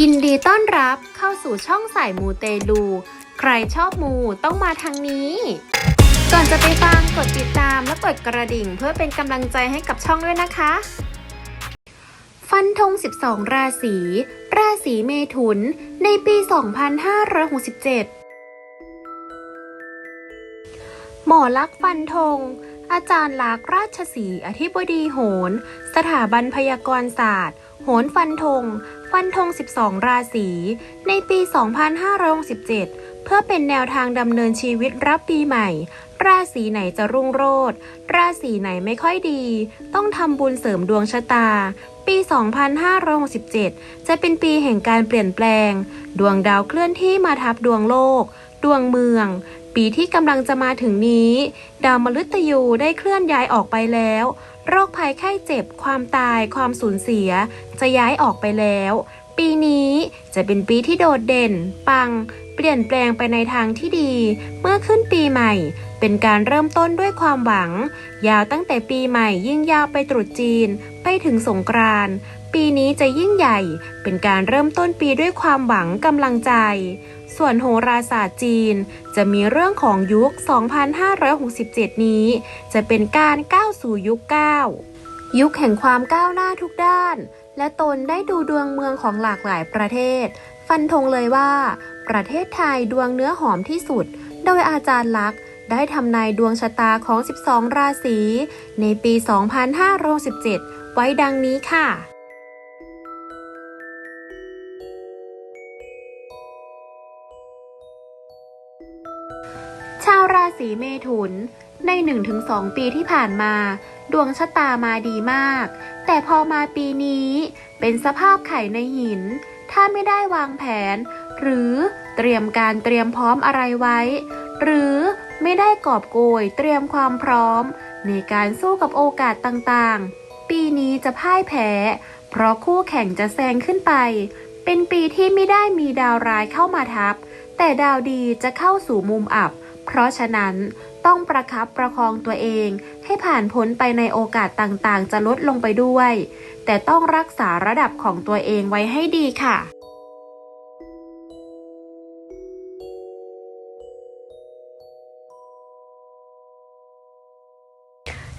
ยินดีต้อนรับเข้าสู่ช่องสายมูเตลู ใครชอบมูต้องมาทางนี้ ก่อนจะไปฟังกดติดตามและกดกระดิ่งเพื่อเป็นกำลังใจให้กับช่องด้วยนะคะ ฟันธง 12 ราศี ราศีเมถุน ในปี 2567 หมอลักษ์ฟันธง อาจารย์ลักษ์ราชสีห์อธิบดีโหน สถาบันพยากรณศาสตร์ โหนฟันธง ฟันธง 12 ราศี ในปี 2567 เพื่อเป็นแนวทางดำเนินชีวิตรับปีใหม่ ราศีไหนจะรุ่งโรจน์ ราศีไหนไม่ค่อยดี ต้องทำบุญเสริมดวงชะตา ปี 2567 จะเป็นปีแห่งการเปลี่ยนแปลง ดวงดาวเคลื่อนที่มาทับดวงโลก ดวงเมือง ปีที่กำลังจะมาถึงนี้ ดาวมฤตยูได้เคลื่อนย้ายออกไปแล้ว โรคภัยไข้เจ็บ ความตาย ความสูญเสีย จะย้ายออกไปแล้ว ปีนี้จะเป็นปีที่โดดเด่น ปัง เปลี่ยนแปลงไปในทางที่ดี เมื่อขึ้นปีใหม่ เป็นการเริ่มต้นด้วยความหวัง ยาวตั้งแต่ปีใหม่ยิ่งยาวไปตรุษจีน ไปถึงสงกรานต์ปีนี้จะยิ่งใหญ่ เป็นการเริ่มต้นปีด้วยความหวังกำลังใจ ส่วนโหราศาสตร์จีน จะมีเรื่องของยุค 2567 นี้ จะเป็นการก้าวสู่ยุค 9 ยุคแห่งความก้าวหน้าทุกด้าน และตนได้ดูดวงเมืองของหลากหลายประเทศ ฟันธงเลยว่า ประเทศไทยดวงเนื้อหอมที่สุด โดยอาจารย์ลักษณ์ ได้ทำนายดวงชะตาของ 12 ราศีในปี 2567ไว้ดังนี้ค่ะ ชาวราศีเมถุน ใน 1-2 ปีที่ผ่านมา ดวงชะตามาดีมาก แต่พอมาปีนี้เป็นสภาพไข่ในหิน ถ้าไม่ได้วางแผน หรือเตรียมการเตรียมพร้อมอะไรไว้ หรือ ไม่ได้กอบโกยเตรียมความพร้อม ในการสู้กับโอกาสต่างๆ ปีนี้จะพ่ายแพ้ เพราะคู่แข่งจะแซงขึ้นไป เป็นปีที่ไม่ได้มีดาวร้ายเข้ามาทับ แต่ดาวดีจะเข้าสู่มุมอับ เพราะฉะนั้นต้องประคับประคองตัวเอง ให้ผ่านพ้นไปในโอกาสต่างๆ จะลดลงไปด้วย แต่ต้องรักษาระดับของตัวเองไว้ให้ดีค่ะ